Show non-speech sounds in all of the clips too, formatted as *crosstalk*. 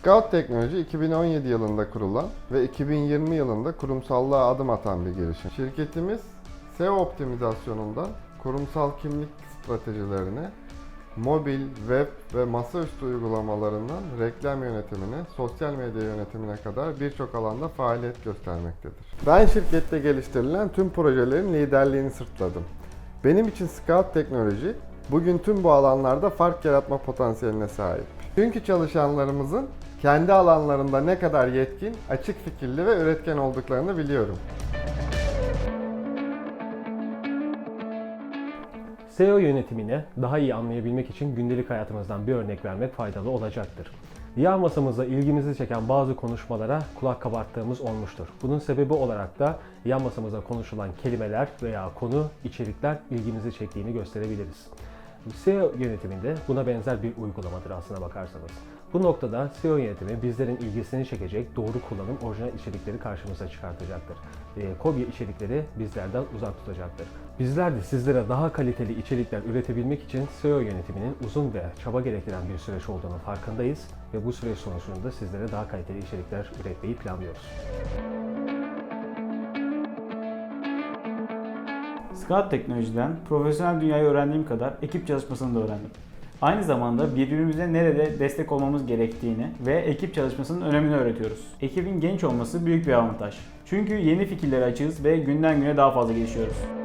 Scout Teknoloji 2017 yılında kurulan ve 2020 yılında kurumsallığa adım atan bir girişim. Şirketimiz SEO optimizasyonundan kurumsal kimlik stratejilerine, mobil, web ve masaüstü uygulamalarından reklam yönetimine, sosyal medya yönetimine kadar birçok alanda faaliyet göstermektedir. Ben şirkette geliştirilen tüm projelerin liderliğini sırtladım. Benim için Scout Teknoloji bugün tüm bu alanlarda fark yaratma potansiyeline sahip. Çünkü çalışanlarımızın kendi alanlarında ne kadar yetkin, açık fikirli ve üretken olduklarını biliyorum. SEO yönetimini daha iyi anlayabilmek için gündelik hayatımızdan bir örnek vermek faydalı olacaktır. Yan masamızda ilgimizi çeken bazı konuşmalara kulak kabarttığımız olmuştur. Bunun sebebi olarak da yan masamızda konuşulan kelimeler veya konu, içerikler ilgimizi çektiğini gösterebiliriz. SEO yönetiminde buna benzer bir uygulamadır aslına bakarsanız. Bu noktada SEO yönetimi bizlerin ilgisini çekecek doğru kullanım orijinal içerikleri karşımıza çıkartacaktır. E, kopya içerikleri bizlerden uzak tutacaktır. Bizler de sizlere daha kaliteli içerikler üretebilmek için SEO yönetiminin uzun ve çaba gerektiren bir süreç olduğunu farkındayız ve bu süreç sonucunda sizlere daha kaliteli içerikler üretmeyi planlıyoruz. Scout Teknoloji'den profesyonel dünyayı öğrendiğim kadar ekip çalışmasını da öğrendim. Aynı zamanda birbirimize nerede destek olmamız gerektiğini ve ekip çalışmasının önemini öğretiyoruz. Ekibin genç olması büyük bir avantaj. Çünkü yeni fikirlere açığız ve günden güne daha fazla gelişiyoruz.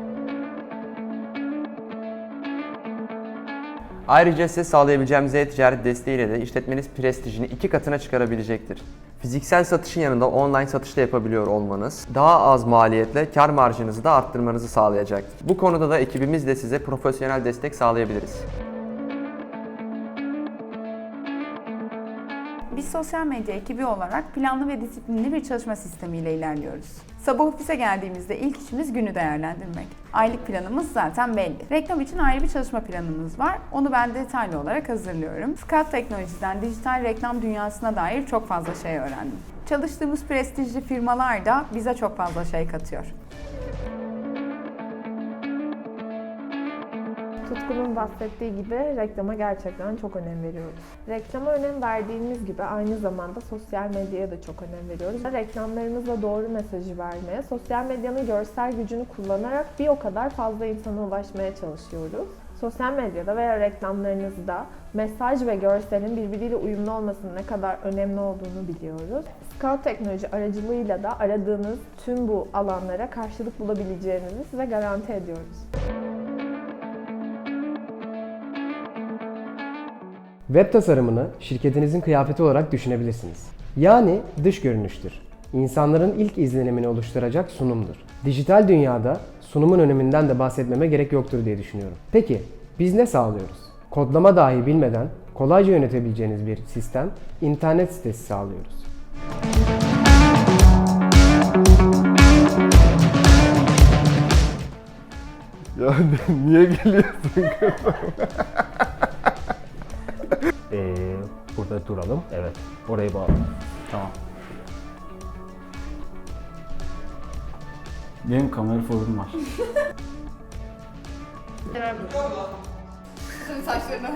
Ayrıca size sağlayabileceğimiz e-ticaret desteğiyle de işletmeniz prestijini iki katına çıkarabilijektir. Fiziksel satışın yanında online satış da yapabiliyor olmanız, daha az maliyetle kar marjınızı da arttırmanızı sağlayacaktır. Bu konuda da ekibimizle size profesyonel destek sağlayabiliriz. Biz sosyal medya ekibi olarak planlı ve disiplinli bir çalışma sistemiyle ilerliyoruz. Sabah ofise geldiğimizde ilk işimiz günü değerlendirmek. Aylık planımız zaten belli. Reklam için ayrı bir çalışma planımız var. Onu ben detaylı olarak hazırlıyorum. Scout Teknoloji'den dijital reklam dünyasına dair çok fazla şey öğrendim. Çalıştığımız prestijli firmalar da bize çok fazla şey katıyor. Tutkunun bahsettiği gibi reklama gerçekten çok önem veriyoruz. Reklama önem verdiğimiz gibi aynı zamanda sosyal medyaya da çok önem veriyoruz. Reklamlarımızla doğru mesajı vermeye, sosyal medyanın görsel gücünü kullanarak bir o kadar fazla insana ulaşmaya çalışıyoruz. Sosyal medyada veya reklamlarınızda mesaj ve görselin birbiriyle uyumlu olmasının ne kadar önemli olduğunu biliyoruz. Scout teknoloji aracılığıyla da aradığınız tüm bu alanlara karşılık bulabileceğinizi size garanti ediyoruz. Web tasarımını şirketinizin kıyafeti olarak düşünebilirsiniz. Yani dış görünüştür. İnsanların ilk izlenimini oluşturacak sunumdur. Dijital dünyada sunumun öneminden de bahsetmeme gerek yoktur diye düşünüyorum. Peki biz ne sağlıyoruz? Kodlama dahi bilmeden kolayca yönetebileceğiniz bir sistem, internet sitesi sağlıyoruz. Ya *laughs* niye geliyorsun? *laughs* Ee, burada duralım. Evet. Orayı bağlı. Tamam. Benim kamera fobim var. Saçlarına